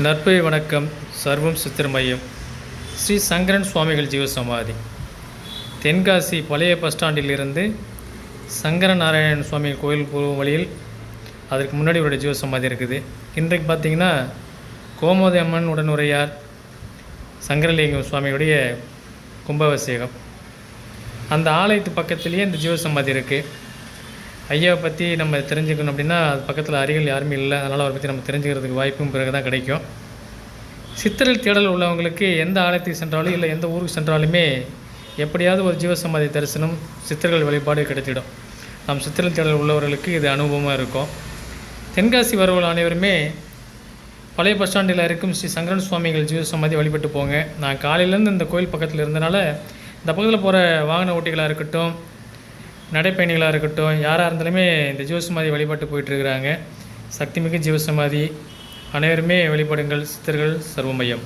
நற்பை வணக்கம் சர்வம் சித்திரமையம் ஸ்ரீ சங்கரன் சுவாமிகள் ஜீவசமாதி தென்காசி பழைய பஸ் ஸ்டாண்டிலிருந்து சங்கர நாராயணன் சுவாமி கோயில் போகும் வழியில் அதற்கு முன்னாடி ஒரு ஜீவசமாதி இருக்குது. இன்றைக்கு பார்த்திங்கன்னா கோமோதி அம்மன் உடனுரையார் சங்கரலிங்கம் சுவாமியுடைய கும்பாபிஷேகம். அந்த ஆலயத்து பக்கத்துலேயே இந்த ஜீவசமாதி இருக்குது ஐயாவை பற்றி நம்ம தெரிஞ்சுக்கணும் அப்படின்னா அது பக்கத்தில் அருகில் யாருமே இல்லை. அதனால் அவரை பற்றி நம்ம தெரிஞ்சுக்கிறதுக்கு வாய்ப்பும் பிறகு தான் கிடைக்கும். சித்திரல் தேடல் உள்ளவங்களுக்கு எந்த ஆலயத்துக்கு சென்றாலும் இல்லை எந்த ஊருக்கு சென்றாலுமே எப்படியாவது ஒரு ஜீவசமாதி தரிசனம் சித்தர்கள் வழிபாடு கிடைத்திடும். நம் சித்திரல் தேடல் உள்ளவர்களுக்கு இது அனுபவமாக இருக்கும். தென்காசி வரவர்கள் அனைவருமே பழைய பஸ் ஸ்டாண்டில் இருக்கும் ஸ்ரீ சங்கரன் சுவாமிகள் ஜீவசமாதி வழிபட்டு போங்க. நான் காலையிலேருந்து இந்த கோயில் பக்கத்தில் இருந்தனால இந்த பக்கத்தில் போகிற வாகன ஓட்டிகளாக இருக்கட்டும் நடைப்பயணிகளாக இருக்கட்டும் யாராக இருந்தாலுமே இந்த ஜீவசமாதி வழிபாட்டு போயிட்டுருக்குறாங்க. சக்திமிக்க ஜீவசமாதி. அனைவருமே வழிபடுங்கள் சித்தர்கள் சர்வமயம்